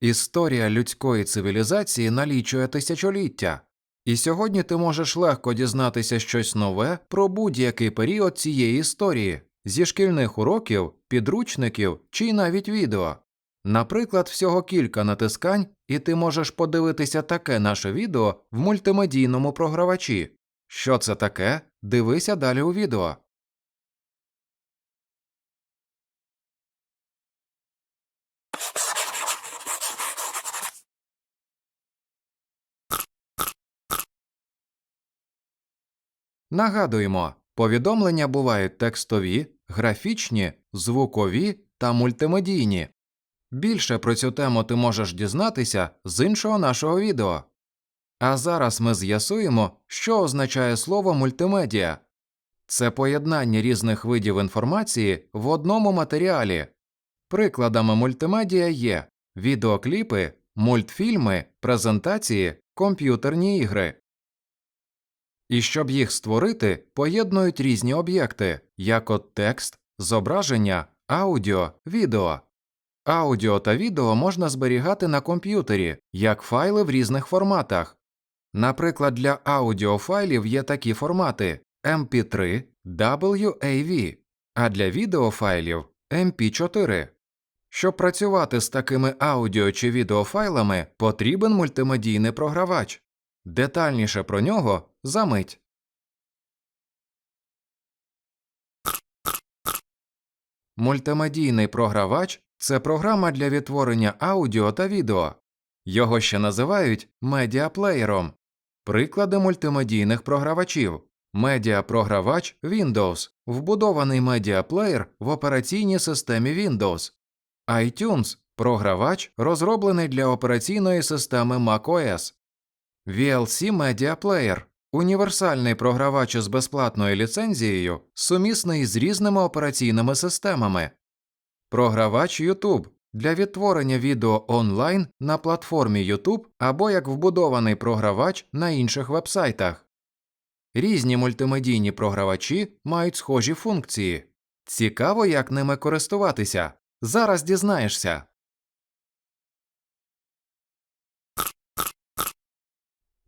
Історія людської цивілізації налічує тисячоліття, і сьогодні ти можеш легко дізнатися щось нове про будь-який період цієї історії зі шкільних уроків, підручників чи навіть відео. Наприклад, всього кілька натискань, і ти можеш подивитися таке наше відео в мультимедійному програвачі. Що це таке? Дивися далі у відео. Нагадуємо, повідомлення бувають текстові, графічні, звукові та мультимедійні. Більше про цю тему ти можеш дізнатися з іншого нашого відео. А зараз ми з'ясуємо, що означає слово мультимедіа. Це поєднання різних видів інформації в одному матеріалі. Прикладами мультимедіа є відеокліпи, мультфільми, презентації, комп'ютерні ігри. І щоб їх створити, поєднують різні об'єкти, як от текст, зображення, аудіо, відео. Аудіо та відео можна зберігати на комп'ютері як файли в різних форматах. Наприклад, для аудіофайлів є такі формати MP3, WAV, а для відеофайлів MP4. Щоб працювати з такими аудіо чи відеофайлами, потрібен мультимедійний програвач. Детальніше про нього за мить. Мультимедійний програвач це програма для відтворення аудіо та відео. Його ще називають медіаплеєром. Приклади мультимедійних програвачів. Медіапрогравач Windows, вбудований медіаплеєр в операційній системі Windows. iTunes програвач, розроблений для операційної системи macOS. VLC Media Player – універсальний програвач із безплатною ліцензією, сумісний з різними операційними системами. Програвач YouTube для відтворення відео онлайн на платформі YouTube або як вбудований програвач на інших вебсайтах. Різні мультимедійні програвачі мають схожі функції. Цікаво, як ними користуватися. Зараз дізнаєшся.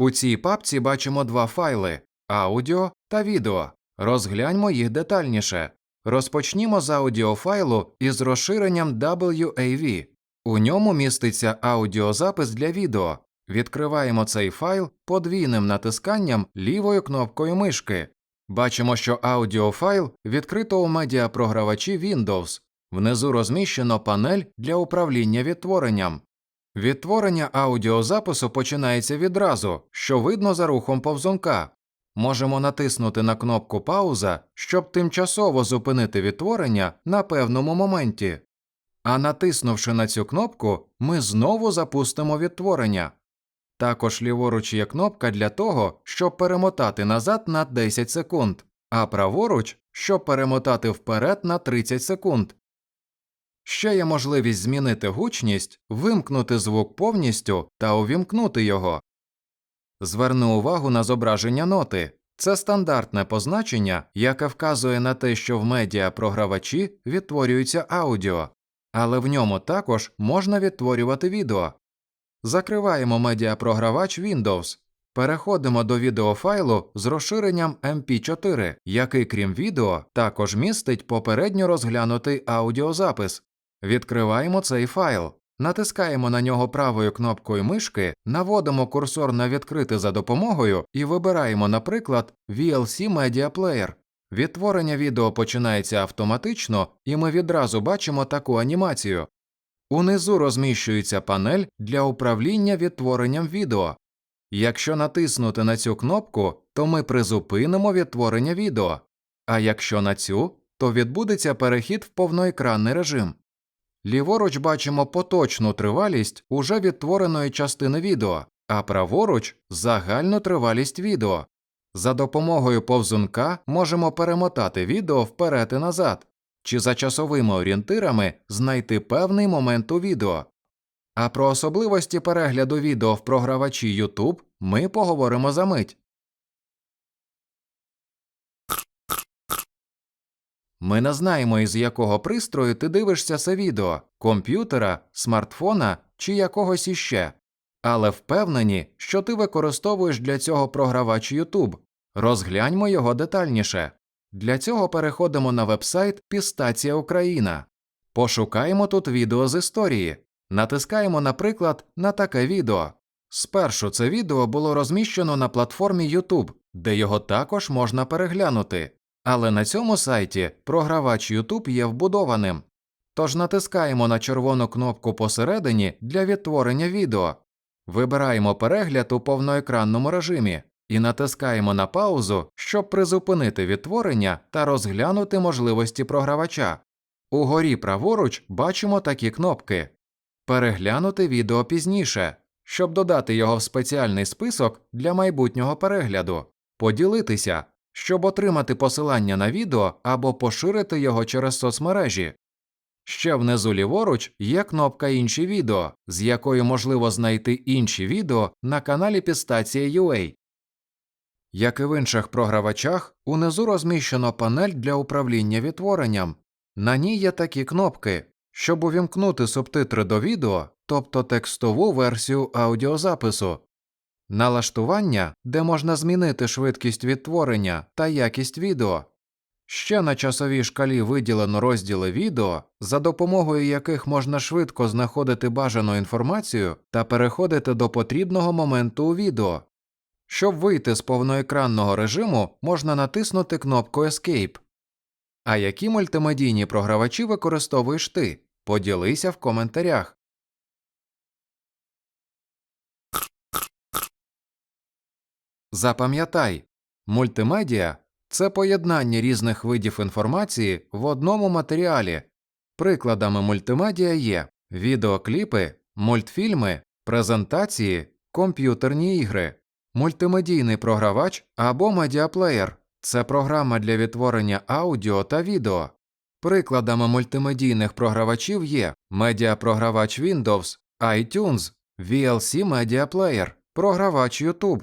У цій папці бачимо два файли аудіо та відео. Розгляньмо їх детальніше. Розпочнімо з аудіофайлу із розширенням WAV. У ньому міститься аудіозапис для відео. Відкриваємо цей файл подвійним натисканням лівою кнопкою мишки. Бачимо, що аудіофайл відкрито у медіапрогравачі Windows. Внизу розміщено панель для управління відтворенням. Відтворення аудіозапису починається відразу, що видно за рухом повзунка. Можемо натиснути на кнопку Пауза, щоб тимчасово зупинити відтворення на певному моменті. А натиснувши на цю кнопку, ми знову запустимо відтворення. Також ліворуч є кнопка для того, щоб перемотати назад на 10 секунд, а праворуч, щоб перемотати вперед на 30 секунд. Ще є можливість змінити гучність, вимкнути звук повністю та увімкнути його. Зверни увагу на зображення ноти. Це стандартне позначення, яке вказує на те, що в медіапрогравачі відтворюється аудіо, але в ньому також можна відтворювати відео. Закриваємо медіапрогравач Windows. Переходимо до відеофайлу з розширенням MP4, який, крім відео, також містить попередньо розглянутий аудіозапис. Відкриваємо цей файл, натискаємо на нього правою кнопкою мишки, наводимо курсор на відкрити за допомогою і вибираємо, наприклад, VLC Media Player. Відтворення відео починається автоматично, і ми відразу бачимо таку анімацію. Унизу розміщується панель для управління відтворенням відео. Якщо натиснути на цю кнопку, то ми призупинимо відтворення відео, а якщо на цю, то відбудеться перехід в повноекранний режим. Ліворуч бачимо поточну тривалість уже відтвореної частини відео, а праворуч загальну тривалість відео. За допомогою повзунка можемо перемотати відео вперед і назад, чи за часовими орієнтирами знайти певний момент у відео. А про особливості перегляду відео в програвачі YouTube ми поговоримо за мить. Ми не знаємо, із якого пристрою ти дивишся це відео комп'ютера, смартфона чи якогось іще. Але впевнені, що ти використовуєш для цього програвач YouTube. Розгляньмо його детальніше. Для цього переходимо на вебсайт Пістація Україна. Пошукаємо тут відео з історії. Натискаємо, наприклад, на таке відео. Спершу це відео було розміщено на платформі YouTube, де його також можна переглянути. Але на цьому сайті програвач YouTube є вбудованим. Тож натискаємо на червону кнопку посередині для відтворення відео. Вибираємо перегляд у повноекранному режимі і натискаємо на паузу, щоб призупинити відтворення та розглянути можливості програвача. Угорі праворуч бачимо такі кнопки Переглянути відео пізніше, щоб додати його в спеціальний список для майбутнього перегляду, поділитися, щоб отримати посилання на відео або поширити його через соцмережі. Ще внизу ліворуч є кнопка Інші відео, з якою можливо знайти інші відео на каналі Пістація UA. Як і в інших програвачах, унизу розміщено панель для управління відтворенням. На ній є такі кнопки, щоб увімкнути субтитри до відео, тобто текстову версію аудіозапису, налаштування, де можна змінити швидкість відтворення та якість відео. Ще на часовій шкалі виділено розділи відео, за допомогою яких можна швидко знаходити бажану інформацію та переходити до потрібного моменту у відео. Щоб вийти з повноекранного режиму, можна натиснути кнопку Escape. А які мультимедійні програвачі використовуєш ти? Поділися в коментарях. Запам'ятай, мультимедіа це поєднання різних видів інформації в одному матеріалі. Прикладами мультимедіа є відеокліпи, мультфільми, презентації, комп'ютерні ігри, мультимедійний програвач або медіаплеєр це програма для відтворення аудіо та відео. Прикладами мультимедійних програвачів є медіапрогравач Windows, iTunes, VLC Media Player, програвач YouTube.